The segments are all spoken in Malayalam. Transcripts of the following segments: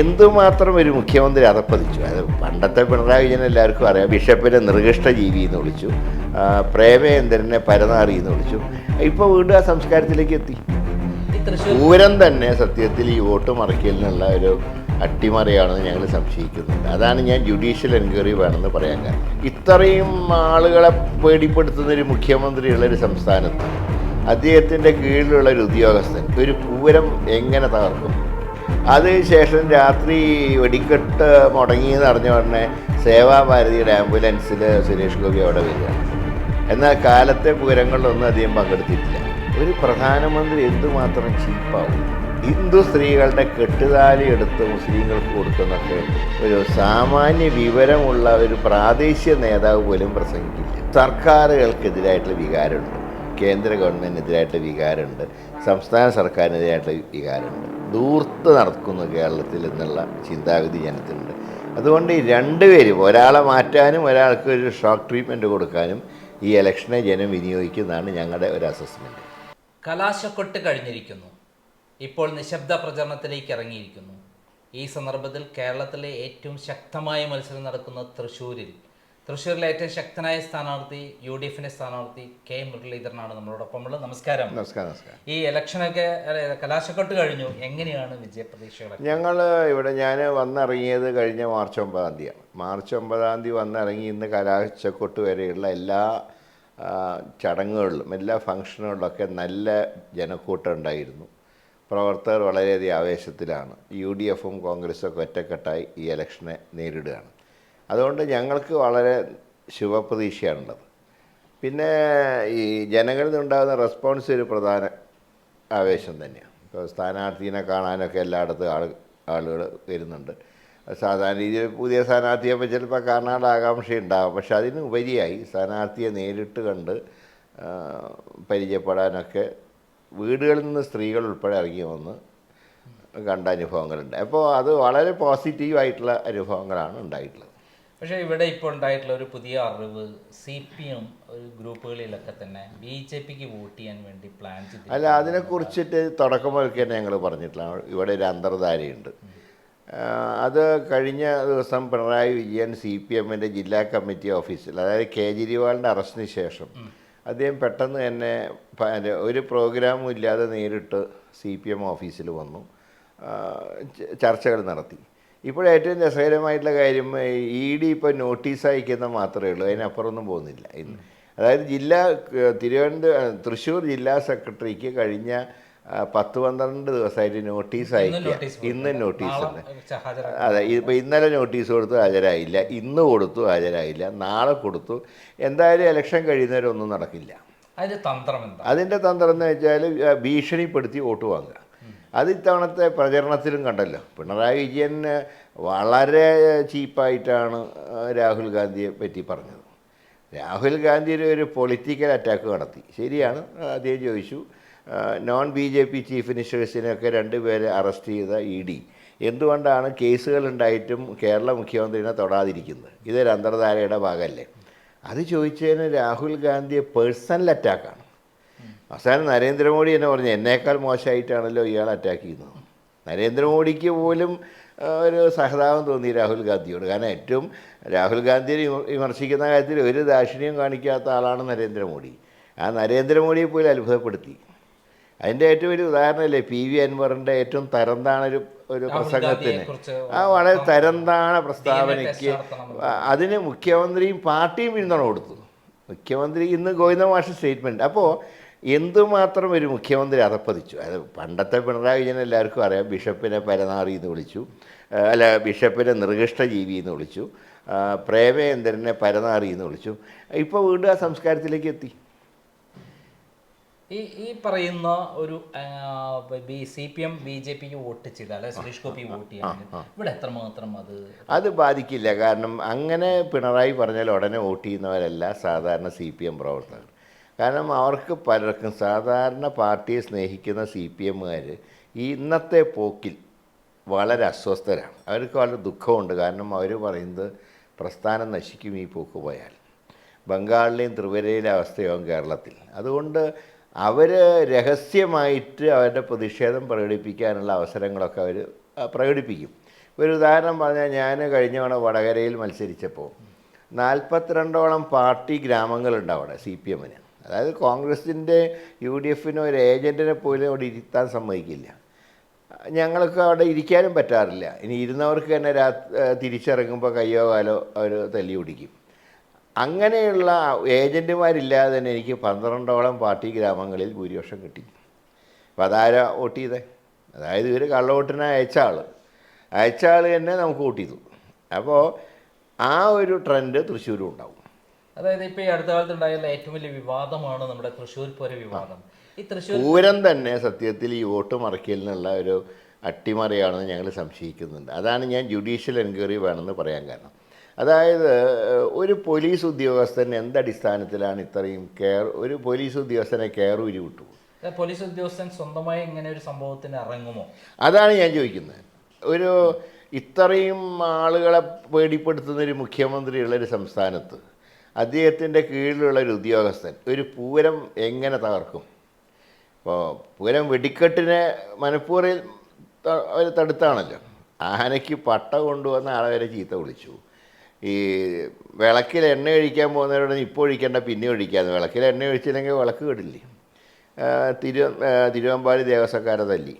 എന്തുമാത്രം ഒരു മുഖ്യമന്ത്രി അതപ്പതിച്ചു അത് പണ്ടത്തെ പിണറായി വിജയൻ എല്ലാവർക്കും അറിയാം. ബിഷപ്പിനെ നിർഗിഷ്ട ജീവി എന്ന് വിളിച്ചു. പ്രേമേന്ദ്രനെ പരനാറി എന്ന് വിളിച്ചു. ഇപ്പോൾ വീണ്ടും ആ സംസ്കാരത്തിലേക്ക് എത്തി. പൂരം തന്നെ സത്യത്തിൽ ഈ വോട്ട് മറിക്കലിനുള്ള ഒരു അട്ടിമറിയാണെന്ന് ഞങ്ങൾ സംശയിക്കുന്നുണ്ട്. അതാണ് ഞാൻ ജുഡീഷ്യൽ എൻക്വയറി വേണമെന്ന് പറയാൻ കാരണം. ഇത്രയും ആളുകളെ പേടിപ്പെടുത്തുന്ന ഒരു മുഖ്യമന്ത്രിയുള്ള ഒരു സംസ്ഥാനത്ത് അദ്ദേഹത്തിന്റെ കീഴിലുള്ള ഒരു ഉദ്യോഗസ്ഥൻ ഒരു പൂരം എങ്ങനെ തകർക്കും? അതിനുശേഷം രാത്രി വെടിക്കെട്ട് മുടങ്ങിയെന്ന് അറിഞ്ഞ ഉടനെ സേവാഭാരതിയുടെ ആംബുലൻസിൽ സുരേഷ് ഗോപി അവിടെ വരിക. എന്നാൽ കാലത്തെ പൂരങ്ങളിലൊന്നും അധികം പങ്കെടുത്തിട്ടില്ല. ഒരു പ്രധാനമന്ത്രി എന്തുമാത്രം ചീപ്പാവും? ഹിന്ദു സ്ത്രീകളുടെ കെട്ടുതാലി എടുത്ത് മുസ്ലിങ്ങൾക്ക് കൊടുക്കുന്നൊക്കെ ഒരു സാമാന്യ വിവരമുള്ള ഒരു പ്രാദേശിക നേതാവ് പോലും പ്രസംഗിക്കില്ല. സർക്കാരുകൾക്കെതിരായിട്ടുള്ള വികാരമുണ്ട്. കേന്ദ്ര ഗവൺമെന്റിനെതിരായിട്ടുള്ള വികാരമുണ്ട്. സംസ്ഥാന സർക്കാരിനെതിരായിട്ടുള്ള വികാരമുണ്ട്. ദൂർത്ത് നടക്കുന്നു കേരളത്തിൽ എന്നുള്ള ചിന്താഗതി ജനത്തിലുണ്ട്. അതുകൊണ്ട് ഈ രണ്ടുപേരും ഒരാളെ മാറ്റാനും ഒരാൾക്ക് ഒരു ഷോക്ക് ട്രീറ്റ്മെന്റ് കൊടുക്കാനും ഈ ഇലക്ഷനെ ജനം വിനിയോഗിക്കുന്നതാണ് ഞങ്ങളുടെ ഒരു അസസ്മെന്റ് കലാശക്കൊട്ട് കഴിഞ്ഞിരിക്കുന്നു. ഇപ്പോൾ നിശബ്ദ പ്രചരണത്തിലേക്ക് ഇറങ്ങിയിരിക്കുന്നു. ഈ സന്ദർഭത്തിൽ കേരളത്തിലെ ഏറ്റവും ശക്തമായ മത്സരം നടക്കുന്ന തൃശ്ശൂരിൽ. തൃശ്ശൂരിലെ ഏറ്റവും ശക്തനായ സ്ഥാനാർത്ഥി യു ഡി എഫിന്റെ സ്ഥാനാർത്ഥി കെ. മുരളീധരനാണ് നമ്മളോടൊപ്പം ഉള്ളത് നമസ്കാരം. നമസ്കാരം നമസ്കാരം. ഈ ഇലക്ഷനൊക്കെ കലാശക്കൊട്ട് കഴിഞ്ഞു. എങ്ങനെയാണ് വിജയപ്രതീക്ഷകൾ ഞങ്ങൾ ഇവിടെ ഞാൻ വന്നിറങ്ങിയത് കഴിഞ്ഞ മാർച്ച് ഒമ്പതാം തീയതിയാണ്. മാർച്ച് ഒമ്പതാം തീയതി വന്നിറങ്ങി ഇന്ന് കലാശക്കൊട്ട് വരെയുള്ള എല്ലാ ചടങ്ങുകളിലും എല്ലാ ഫംഗ്ഷനുകളിലൊക്കെ നല്ല ജനക്കൂട്ടം ഉണ്ടായിരുന്നു. പ്രവർത്തകർ വളരെയധികം ആവേശത്തിലാണ്. യു ഡി എഫും കോൺഗ്രസും ഒക്കെ ഒറ്റക്കെട്ടായി ഈ ഇലക്ഷനെ നേരിടുകയാണ്. അതുകൊണ്ട് ഞങ്ങൾക്ക് വളരെ ശുഭപ്രതീക്ഷയാണുള്ളത്. പിന്നെ ഈ ജനങ്ങളിൽ നിന്നുണ്ടാകുന്ന റെസ്പോൺസ് ഒരു പ്രധാന ആവേശം തന്നെയാണ്. ഇപ്പോൾ സ്ഥാനാർത്ഥീനെ കാണാനൊക്കെ എല്ലായിടത്തും ആൾ ആളുകൾ വരുന്നുണ്ട്. സാധാരണ രീതിയിൽ പുതിയ സ്ഥാനാർത്ഥിയെ ചിലപ്പോൾ കാണാനുള്ള ആകാംക്ഷ ഉണ്ടാകും. പക്ഷെ അതിന് ഉപരിയായി സ്ഥാനാർത്ഥിയെ നേരിട്ട് കണ്ട് പരിചയപ്പെടാനൊക്കെ വീടുകളിൽ നിന്ന് സ്ത്രീകൾ ഉൾപ്പെടെ ഇറങ്ങി വന്ന് കണ്ട അനുഭവങ്ങളുണ്ട്. അപ്പോൾ അത് വളരെ പോസിറ്റീവായിട്ടുള്ള അനുഭവങ്ങളാണ് ഉണ്ടായിട്ടുള്ളത്. പക്ഷേ ഇവിടെ ഇപ്പോൾ ഉണ്ടായിട്ടുള്ള ഒരു പുതിയ അറിവ് സി പി എം ഒരു ഗ്രൂപ്പുകളിലൊക്കെ തന്നെ ബി ജെ പിക്ക് വോട്ട് ചെയ്യാൻ വേണ്ടി പ്ലാൻ ചെയ്തു അല്ല അതിനെക്കുറിച്ചിട്ട് തുടക്കം മുതൽക്ക് തന്നെ ഞങ്ങൾ പറഞ്ഞിട്ടില്ല. ഇവിടെ ഒരു അന്തർധാരയുണ്ട്. അത് കഴിഞ്ഞ ദിവസം പിണറായി വിജയൻ സി പി എമ്മിന്റെ ജില്ലാ കമ്മിറ്റി ഓഫീസിൽ അതായത് കേജ്രിവാളിന്റെ അറസ്റ്റിന് ശേഷം അദ്ദേഹം പെട്ടെന്ന് തന്നെ ഒരു പ്രോഗ്രാമും ഇല്ലാതെ നേരിട്ട് സി പി എം ഓഫീസിൽ വന്നു. ചർച്ചകൾ നടത്തി. ഇപ്പോൾ ഏറ്റവും രസകരമായിട്ടുള്ള കാര്യം ഇ ഡി ഇപ്പോൾ നോട്ടീസ് അയക്കുന്ന മാത്രമേ ഉള്ളൂ. അതിനപ്പുറമൊന്നും പോകുന്നില്ല. അതായത് ജില്ലാ തിരുവനന്തപുരം തൃശ്ശൂർ ജില്ലാ സെക്രട്ടറിക്ക് കഴിഞ്ഞ പത്ത് പന്ത്രണ്ട് ദിവസമായിട്ട് നോട്ടീസ് അയക്കുക ഇന്ന് നോട്ടീസ് ഉണ്ട് അതെ ഇപ്പോൾ ഇന്നലെ നോട്ടീസ് കൊടുത്തു ഹാജരായില്ല. ഇന്ന് കൊടുത്തു ഹാജരായില്ല. നാളെ കൊടുത്തു. എന്തായാലും ഇലക്ഷൻ കഴിയുന്നവരൊന്നും നടക്കില്ല. അതിന്റെ തന്ത്രം എന്താ? അതിന്റെ തന്ത്രം എന്ന് വെച്ചാൽ ഭീഷണിപ്പെടുത്തി വോട്ട് വാങ്ങുക. അത് ഇത്തവണത്തെ പ്രചരണത്തിലും കണ്ടല്ലോ. പിണറായി വിജയൻ വളരെ ചീപ്പായിട്ടാണ് രാഹുൽ ഗാന്ധിയെ പറ്റി പറഞ്ഞത്. രാഹുൽ ഗാന്ധി ഒരു- പൊളിറ്റിക്കൽ അറ്റാക്ക് നടത്തി. ശരിയാണ് അദ്ദേഹം ചോദിച്ചു. Non B J P chief മിനിസ്റ്റേഴ്സിനെയൊക്കെ രണ്ടുപേരെ അറസ്റ്റ് ചെയ്ത ഇ ഡി എന്തുകൊണ്ടാണ് കേസുകൾ ഉണ്ടായിട്ടും കേരള മുഖ്യമന്ത്രിനെ തൊടാതിരിക്കുന്നത്? ഇതൊരു അന്തർധാരയുടെ ഭാഗമല്ലേ? അത് ചോദിച്ചതിന് രാഹുൽ ഗാന്ധിയെ പേഴ്സണൽ അറ്റാക്കാണ് അവസാനം നരേന്ദ്രമോദി എന്നെ പറഞ്ഞു എന്നേക്കാൾ മോശമായിട്ടാണല്ലോ ഇയാൾ അറ്റാക്ക് ചെയ്യുന്നത്. നരേന്ദ്രമോദിക്ക് പോലും ഒരു സഹതാപം തോന്നി രാഹുൽ ഗാന്ധിയോട്. കാരണം ഏറ്റവും രാഹുൽ ഗാന്ധിയെ വിമ- വിമർശിക്കുന്ന കാര്യത്തിൽ ഒരു ദാക്ഷിണ്യം കാണിക്കാത്ത ആളാണ് നരേന്ദ്രമോദി. ആ നരേന്ദ്രമോദിയെ പോലും അത്ഭുതപ്പെടുത്തി. അതിന്റെ ഏറ്റവും വലിയ ഉദാഹരണമല്ലേ പി വി അൻവറിന്റെ ഏറ്റവും തരംതാണ ഒരു ഒരു പ്രസംഗത്തിന്. ആ വളരെ തരംതാണ പ്രസ്താവനയ്ക്ക് അതിന് മുഖ്യമന്ത്രിയും പാർട്ടിയും പിന്തുണ കൊടുത്തു. മുഖ്യമന്ത്രി ഇന്ന് ഗോവിന്ദ മാഷ് സ്റ്റേറ്റ്മെന്റ്. അപ്പോൾ എന്തുമാത്രം ഒരു മുഖ്യമന്ത്രി അതപ്പതിച്ചു അത് പണ്ടത്തെ പിണറായി വിജയൻ എല്ലാവർക്കും അറിയാം. ബിഷപ്പിനെ പരനാറി എന്ന് വിളിച്ചു. അല്ല ബിഷപ്പിനെ നിർഗിഷ്ട ജീവി എന്ന് വിളിച്ചു. പ്രേമേന്ദ്രനെ പരനാറി എന്ന് വിളിച്ചു. ഇപ്പോൾ വീണ്ടും ആ സംസ്കാരത്തിലേക്ക് എത്തി. ഈ ഈ പറയുന്ന ഒരു C P M B J പിക്ക് വോട്ട് ചെയ്താൽ അല്ലെ സുരേഷ് ഗോപി വോട്ട് ചെയ്യാൻ. ഇവിടെ എത്രമാത്രം അത് അത് ബാധിക്കില്ല. കാരണം അങ്ങനെ പിണറായി പറഞ്ഞാൽ ഉടനെ വോട്ട് ചെയ്യുന്നവരല്ല സാധാരണ സി പി എം പ്രവർത്തകർ. കാരണം അവർക്ക് പലർക്കും സാധാരണ പാർട്ടിയെ സ്നേഹിക്കുന്ന സി പി എമ്മുകാർ ഈ ഇന്നത്തെ പോക്കിൽ വളരെ അസ്വസ്ഥരാണ്. അവർക്ക് വളരെ ദുഃഖമുണ്ട്. കാരണം അവർ പറയുന്നത് പ്രസ്ഥാനം നശിക്കും ഈ പോക്ക് പോയാൽ. ബംഗാളിലെയും ത്രിപുരയിലെ അവസ്ഥയാവും കേരളത്തിൽ. അതുകൊണ്ട് അവർ രഹസ്യമായിട്ട് അവരുടെ പ്രതിഷേധം പ്രകടിപ്പിക്കാനുള്ള അവസരങ്ങളൊക്കെ അവർ പ്രകടിപ്പിക്കും. ഒരു ഉദാഹരണം പറഞ്ഞാൽ ഞാൻ കഴിഞ്ഞ തവണ വടകരയിൽ മത്സരിച്ചപ്പോൾ നാൽപ്പത്തിരണ്ടോളം പാർട്ടി ഗ്രാമങ്ങളുണ്ട് അവിടെ സി പി എമ്മിന്. അതായത് കോൺഗ്രസിന്റെ യു ഡി എഫിന് ഒരു ഏജന്റിനെ പോലും അവിടെ ഇരുത്താൻ സമ്മതിക്കില്ല. ഞങ്ങൾക്ക് അവിടെ ഇരിക്കാനും പറ്റാറില്ല. ഇനി ഇരുന്നവർക്ക് തന്നെ രാ തിരിച്ചിറങ്ങുമ്പോൾ കയ്യോ കാലോ അവർ തല്ലി പിടിക്കും അങ്ങനെയുള്ള ഏജന്റുമാരില്ലാതെ തന്നെ എനിക്ക് പന്ത്രണ്ടോളം പാർട്ടി ഗ്രാമങ്ങളിൽ ഭൂരിപക്ഷം കിട്ടി. അപ്പോൾ അതാരാ വോട്ട് ചെയ്തേ? അതായത് ഇവർ കള്ളവോട്ടിനെ അയച്ച ആൾ അയച്ച ആൾ തന്നെ നമുക്ക് വോട്ട് ചെയ്തു. അപ്പോൾ ആ ഒരു ട്രെൻഡ് തൃശ്ശൂരും ഉണ്ടാവും അതായത് ഇപ്പൊ ഈ അടുത്ത കാലത്ത് ഉണ്ടായുള്ള ഏറ്റവും വലിയ വിവാദമാണ് നമ്മുടെ തൃശ്ശൂർ പൂര വിവാദം. ഈ തൃശ്ശൂർ പൂരം തന്നെ സത്യത്തിൽ ഈ വോട്ട് മറക്കലിനുള്ള ഒരു അട്ടിമറിയാണെന്ന് ഞങ്ങൾ സംശയിക്കുന്നുണ്ട്. അതാണ് ഞാൻ ജുഡീഷ്യൽ എൻക്വയറി വേണമെന്ന് പറയാൻ കാരണം. അതായത് ഒരു പോലീസ് ഉദ്യോഗസ്ഥൻ എന്തടിസ്ഥാനത്തിലാണ് ഇത്രയും കെയർ ഒരു പോലീസ് ഉദ്യോഗസ്ഥനെ കെയർ ഉരി വിട്ടു? പോലീസ് ഉദ്യോഗസ്ഥൻ സ്വന്തമായി ഇങ്ങനെ ഒരു സംഭവത്തിന് ഇറങ്ങുമോ? അതാണ് ഞാൻ ചോദിക്കുന്നത്. ഒരു ഇത്രയും ആളുകളെ പേടിപ്പെടുത്തുന്ന ഒരു മുഖ്യമന്ത്രിയുള്ള ഒരു സംസ്ഥാനത്ത് അദ്ദേഹത്തിന്റെ കീഴിലുള്ള ഒരു ഉദ്യോഗസ്ഥൻ ഒരു പൂരം എങ്ങനെ തകർക്കും? ഇപ്പോൾ പൂരം വെടിക്കെട്ടിനെ മനഃപൂർവം അവർ തടുത്താണല്ലോ. ആനയ്ക്ക് പട്ട കൊണ്ടുവന്ന ആളെ വരെ ചീത്ത വിളിച്ചു. ഈ വിളക്കിൽ എണ്ണ ഒഴിക്കാൻ പോകുന്നവരോട് ഇപ്പോൾ ഒഴിക്കേണ്ട പിന്നെ ഒഴിക്കാന്ന്. വിളക്കിൽ എണ്ണ ഒഴിച്ചില്ലെങ്കിൽ വിളക്ക് കിടില്ലേ? തിരു തിരുവമ്പാടി ദേവസ്വക്കാരെ തല്ലി.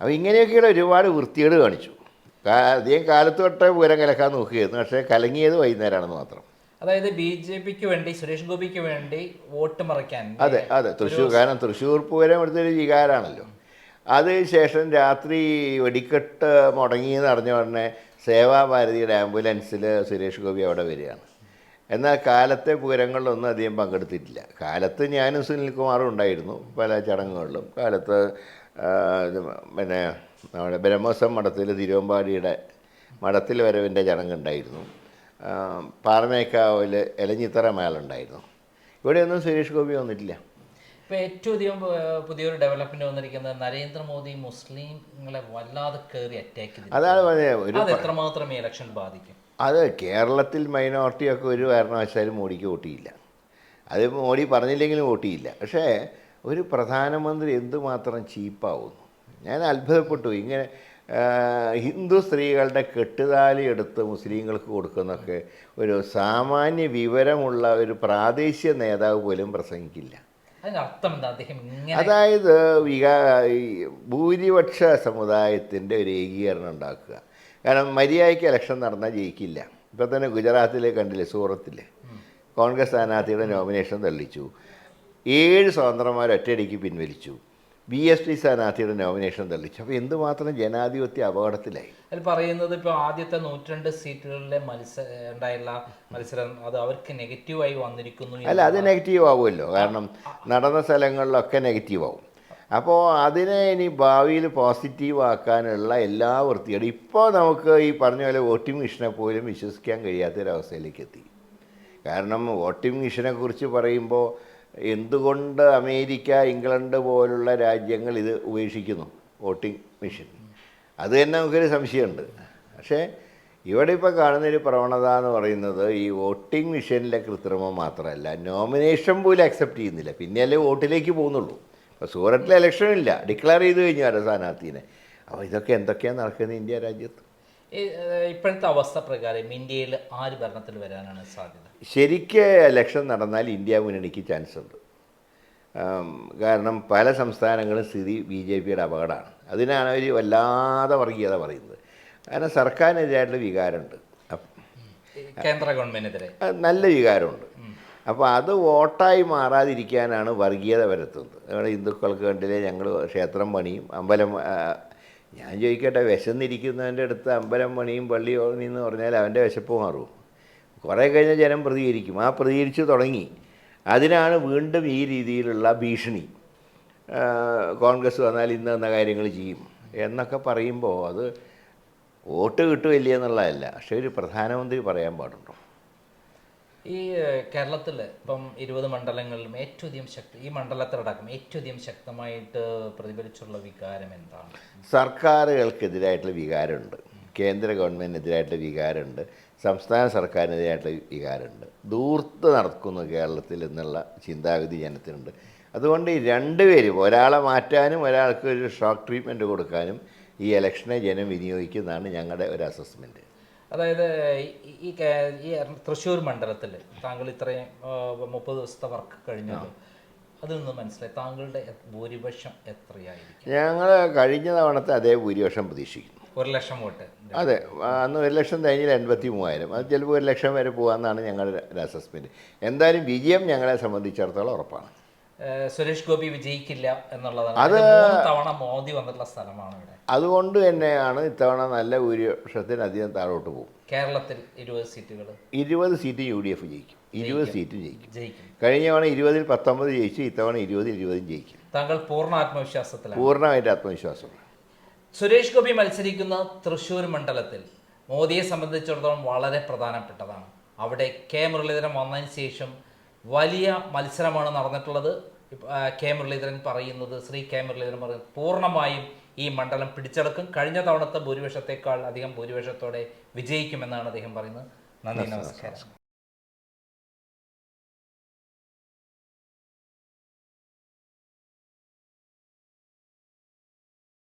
അപ്പോൾ ഇങ്ങനെയൊക്കെയുള്ള ഒരുപാട് വൃത്തികേട് കാണിച്ചു. അധികം കാലത്ത് തൊട്ടേ പൂരം കലക്കാൻ നോക്കിയായിരുന്നു പക്ഷേ കലങ്ങിയത് വൈകുന്നേരമാണെന്ന് മാത്രം. അതായത് ബി ജെ പിക്ക് വേണ്ടി സുരേഷ് ഗോപിക്ക് വേണ്ടി വോട്ട് മറിക്കാൻ അതെ അതെ. തൃശ്ശൂർ കാരണം തൃശ്ശൂർ പൂരം എടുത്തൊരു വികാരാണല്ലോ. അത് ശേഷം രാത്രി വെടിക്കെട്ട് മുടങ്ങിയെന്ന് അറിഞ്ഞ ഉടനെ സേവാഭാരതിയുടെ ആംബുലൻസിൽ സുരേഷ് ഗോപി അവിടെ വരികയാണ്. എന്നാൽ കാലത്തെ പൂരങ്ങളിലൊന്നും അധികം പങ്കെടുത്തിട്ടില്ല. കാലത്ത് ഞാനും സുനിൽകുമാറും ഉണ്ടായിരുന്നു പല ചടങ്ങുകളിലും. കാലത്ത് പിന്നെ നമ്മുടെ ബ്രഹ്മോത്സവം മഠത്തിൽ തിരുവമ്പാടിയുടെ മഠത്തിൽ വരവിന്റെ ചടങ്ങുണ്ടായിരുന്നു പാറമേക്കാവിൽ എലഞ്ഞിത്തറ മേളുണ്ടായിരുന്നു. ഇവിടെയൊന്നും സുരേഷ് ഗോപി വന്നിട്ടില്ല. ഇപ്പോൾ ഏറ്റവും അധികം പുതിയൊരു ഡെവലപ്മെന്റ് വന്നിരിക്കുന്നത് നരേന്ദ്രമോദി മുസ്ലിങ്ങളെ വല്ലാതെ കയറി അറ്റാക്ക് ചെയ്തു അതാണ് പറഞ്ഞത്. എത്രമാത്രം ഇലക്ഷൻ ബാധിക്കും? അത് കേരളത്തിൽ മൈനോറിറ്റിയൊക്കെ ഒരു കാരണവശാലും മോഡിക്ക് വോട്ടിയില്ല അത് മോഡി പറഞ്ഞില്ലെങ്കിലും വോട്ടിയില്ല പക്ഷേ ഒരു പ്രധാനമന്ത്രി എന്തുമാത്രം ചീപ്പാവുന്നു? ഞാൻ അത്ഭുതപ്പെട്ടു. ഇങ്ങനെ ഹിന്ദു സ്ത്രീകളുടെ കെട്ടുതാലി എടുത്ത് മുസ്ലിങ്ങൾക്ക് കൊടുക്കുന്നൊക്കെ ഒരു സാമാന്യ വിവരമുള്ള ഒരു പ്രാദേശിക നേതാവ് പോലും പ്രസംഗിക്കില്ല. അതായത് വികാ ഭൂരിപക്ഷ സമുദായത്തിന്റെ ഒരു ഏകീകരണം ഉണ്ടാക്കുക. കാരണം മര്യാദയ്ക്ക് ഇലക്ഷൻ നടന്നാൽ ജയിക്കില്ല. ഇപ്പം തന്നെ ഗുജറാത്തിലെ കണ്ടില്ലേ സൂറത്തിൽ കോൺഗ്രസ് സ്ഥാനാർത്ഥിയുടെ നോമിനേഷൻ തള്ളിച്ചു ഏഴ് സ്വതന്ത്രന്മാർ ഒറ്റയടിക്ക് പിൻവലിച്ചു. ബി എസ് പി സ്ഥാനാർത്ഥിയുടെ നോമിനേഷൻ തള്ളിച്ചു അപ്പോൾ എന്തുമാത്രം ജനാധിപത്യ അപകടത്തിലായി? അതിൽ പറയുന്നത് ഇപ്പോൾ ആദ്യത്തെ നൂറ്റിരണ്ട് സീറ്റുകളിലെ മത്സര ഉണ്ടായുള്ള മത്സരം അത് അവർക്ക് നെഗറ്റീവായി വന്നിരിക്കുന്നു അല്ല അത് നെഗറ്റീവ് ആവുമല്ലോ. കാരണം നടന്ന സ്ഥലങ്ങളിലൊക്കെ നെഗറ്റീവ് ആവും. അപ്പോൾ അതിനെ ഇനി ഭാവിയിൽ പോസിറ്റീവ് ആക്കാനുള്ള എല്ലാ വൃത്തികളും ഇപ്പോൾ നമുക്ക് ഈ പറഞ്ഞ പോലെ വോട്ടിംഗ് മെഷീനെ പോലും വിശ്വസിക്കാൻ കഴിയാത്തൊരവസ്ഥയിലേക്ക് എത്തി. കാരണം വോട്ടിംഗ് മെഷീനെ കുറിച്ച് പറയുമ്പോൾ എന്തുകൊണ്ട് അമേരിക്ക ഇംഗ്ലണ്ട് പോലുള്ള രാജ്യങ്ങൾ ഇത് ഉപേക്ഷിക്കുന്നു? Voting machine. അത് തന്നെ നമുക്കൊരു സംശയമുണ്ട്. പക്ഷേ ഇവിടെ ഇപ്പോൾ കാണുന്നൊരു പ്രവണത എന്ന് പറയുന്നത് ഈ വോട്ടിംഗ് മെഷീനിലെ കൃത്രിമം മാത്രമല്ല നോമിനേഷൻ പോലും അക്സെപ്റ്റ് ചെയ്യുന്നില്ല. പിന്നെയല്ലേ വോട്ടിലേക്ക് പോകുന്നുള്ളൂ. ഇപ്പോൾ സൂററ്റിൽ ഇലക്ഷൻ ഇല്ല. ഡിക്ലെയർ ചെയ്ത് കഴിഞ്ഞു ആരോ സ്ഥാനാർത്ഥീനെ. അപ്പോൾ ഇതൊക്കെ എന്തൊക്കെയാണ് നടക്കുന്നത് ഇന്ത്യ രാജ്യത്ത്? ഇപ്പോഴത്തെ അവസ്ഥ പ്രകാരം ഇന്ത്യയിൽ ആര് ഭരണത്തിൽ വരാനാണ് സാധ്യത? ശരിക്ക് ഇലക്ഷൻ നടന്നാൽ ഇന്ത്യ മുന്നണിക്ക് ചാൻസ് ഉണ്ട്. കാരണം പല സംസ്ഥാനങ്ങളും സ്ഥിതി ബി ജെ പിയുടെ അപകടമാണ്. അതിനാണ് അവർ വല്ലാതെ വർഗീയത പറയുന്നത്. കാരണം സർക്കാരിനെതിരായിട്ടുള്ള വികാരമുണ്ട്. കേന്ദ്ര ഗവൺമെന്റിനെതിരെ. നല്ല വികാരമുണ്ട്. അപ്പോൾ അത് വോട്ടായി മാറാതിരിക്കാനാണ് വർഗീയത വരുത്തുന്നത്. ഹിന്ദുക്കൾക്ക് കണ്ടില്ലേ ഞങ്ങൾ ക്ഷേത്രം പണിയും അമ്പലം ഞാൻ ചോദിക്കട്ടെ വിശന്നിരിക്കുന്നവന്റെ അടുത്ത് അമ്പലം പണിയും പള്ളി എന്ന് പറഞ്ഞാൽ അവന്റെ വിശപ്പ് മാറും. കുറേ കഴിഞ്ഞാൽ ജനം പ്രതികരിക്കും. ആ പ്രതികരിച്ചു തുടങ്ങി. അതിനാണ് വീണ്ടും ഈ രീതിയിലുള്ള ഭീഷണി. കോൺഗ്രസ് വന്നാൽ ഇന്ന് എന്ന കാര്യങ്ങൾ ചെയ്യും. എന്നൊക്കെ പറയുമ്പോൾ അത് വോട്ട് കിട്ടുമില്ല എന്നുള്ളതല്ല. പക്ഷേ ഒരു പ്രധാനമന്ത്രി പറയാൻ പാടുണ്ടോ? ഈ കേരളത്തിൽ ഇപ്പം ഇരുപത് മണ്ഡലങ്ങളിലും ഏറ്റവും അധികം ശക്തി ഈ മണ്ഡലത്തിലടക്കം ഏറ്റവും അധികം ശക്തമായിട്ട് പ്രതിഫലിച്ചുള്ള വികാരം എന്താണ്? സർക്കാരുകൾക്കെതിരായിട്ടുള്ള വികാരമുണ്ട്. കേന്ദ്ര ഗവൺമെന്റിനെതിരായിട്ടുള്ള വികാരമുണ്ട്. സംസ്ഥാന സർക്കാരിനെതിരായിട്ടുള്ള വികാരമുണ്ട്. ദൂർത്ത് നടക്കുന്നു കേരളത്തിൽ എന്നുള്ള ചിന്താഗതി ജനത്തിനുണ്ട്. അതുകൊണ്ട് ഈ രണ്ടുപേരും ഒരാളെ മാറ്റാനും ഒരാൾക്ക് ഒരു ഷോക്ക് ട്രീറ്റ്മെന്റ് കൊടുക്കാനും ഈ ഇലക്ഷനെ ജനം വിനിയോഗിക്കുന്നതാണ് ഞങ്ങളുടെ ഒരു അസസ്മെന്റ് അതായത് ഈ- ഈ തൃശ്ശൂർ മണ്ഡലത്തിൽ താങ്കൾ ഇത്രയും മുപ്പത് ദിവസത്തെ വർക്ക് കഴിഞ്ഞല്ലോ അതിൽ നിന്ന് മനസ്സിലായി താങ്കളുടെ ഭൂരിപക്ഷം എത്രയായിരിക്കും? ഞങ്ങൾ കഴിഞ്ഞ തവണത്തെ അതേ ഭൂരിപക്ഷം പ്രതീക്ഷിക്കുന്നു. ഒരു ലക്ഷം വോട്ട്. അതെ. അന്ന് ഒരു ലക്ഷം കഴിഞ്ഞാൽ എൺപത്തി മൂവായിരം അത് ചിലപ്പോൾ ഒരു ലക്ഷം വരെ പോകാമെന്നാണ് ഞങ്ങളുടെ ഒരു അസസ്മെന്റ് എന്തായാലും വിജയം ഞങ്ങളെ സംബന്ധിച്ചിടത്തോളം ഉറപ്പാണ്. സുരേഷ് ഗോപി വിജയിക്കില്ല എന്നുള്ളതാണ്. അത് തവണ മോദി വന്നിട്ടുള്ള സ്ഥലമാണ് ഇവിടെ. അതുകൊണ്ട് തന്നെയാണ് ഇത്തവണ നല്ല ഭൂരിപക്ഷത്തിന് അധികം താഴോട്ട് പോകും. കേരളത്തിൽ ഇരുപത് സീറ്റുകൾ ഇരുപത് സീറ്റ് യു ഡി എഫ് ജയിക്കും. ഇരുപത് സീറ്റും ജയിക്കും. ജയിക്കും. കഴിഞ്ഞ തവണ ഇരുപതിൽ പത്തൊമ്പത് ജയിച്ചു ഇത്തവണ ഇരുപതിൽ ഇരുപതും ജയിക്കും. താങ്കൾ പൂർണ ആത്മവിശ്വാസത്തിലാണ്. പൂർണമായിട്ട് ആത്മവിശ്വാസം. സുരേഷ് ഗോപി മത്സരിക്കുന്ന തൃശ്ശൂർ മണ്ഡലത്തിൽ മോദിയെ സംബന്ധിച്ചിടത്തോളം വളരെ പ്രധാനപ്പെട്ടതാണ്. അവിടെ കെ മുരളീധരൻ വന്നതിന് ശേഷം വലിയ മത്സരമാണ് നടന്നിട്ടുള്ളത്. കെ മുരളീധരൻ പറയുന്നത് ശ്രീ കെ മുരളീധരൻ പറയുന്നത് പൂർണമായും ഈ മണ്ഡലം പിടിച്ചെടുക്കും. കഴിഞ്ഞ തവണത്തെ ഭൂരിപക്ഷത്തേക്കാൾ അധികം ഭൂരിപക്ഷത്തോടെ വിജയിക്കുമെന്നാണ് അദ്ദേഹം പറയുന്നത്. നന്ദി നമസ്കാരം.